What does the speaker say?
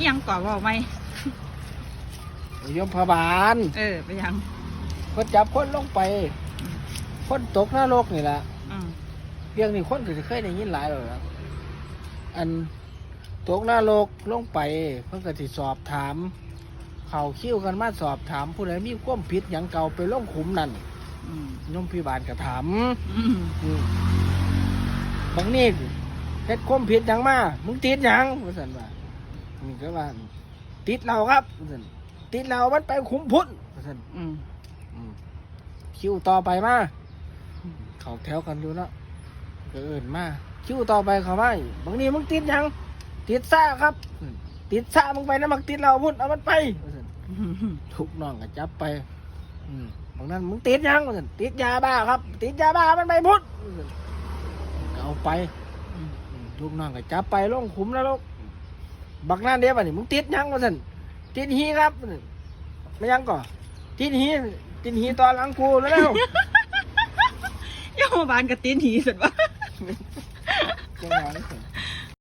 อิหยังก่อบอกไหมยมพบาลเออไปยังคนจับคนลงไป คนตกนรกนี่แหละอืมเรื่องนี้คนก็จะเคยได้ยินหลายแล้วครับอันตกนรกลงไป เพิ่นก็สิสอบถาม เขาคิ้วกันมาสอบถามผู้ใดมีความผิดหยังเก่าไปลงขุมนั่นอืมยมพิบาลก็ถามอืมอืมบางนี่เฮ็ดความผิดหยังมา มึงติดหยังว่าซั่นว่า นี่ก็ว่าติดเราครับว่าซั่นติดเรามันไปขุมพุ่นว่าซั่นอืมอืมคิวต่อไปมาเขาแถวกันอยู่เนาะก็เอิ่นมาคิวต่อไปเขามาอีกบางนี้มึงติดหยัง ติดซ่าครับอืมติดซ่ามึงไปนะมักติดเราพุ่นเอามันไปว่าซั่นอืมทุกน้องก็จับไปอืมบางนั้นมึงติดหยังว่าซั่นติดยาบ้าครับ ติดยาบ้ามันไปพุ่นว่าซั่นก็เอาไปอืมอืมลูกน้องก็จับไปลงขุมแล้วลูก บักนั่นเดียวบัดนี้มึงติดหยังวะสันติดหีครับว่าซั่นไม่ยังก่อติดหีติดหีตอนหลังกูแล้วโยมบาลกระตีนหีสุดวะจังหวะนี้สิ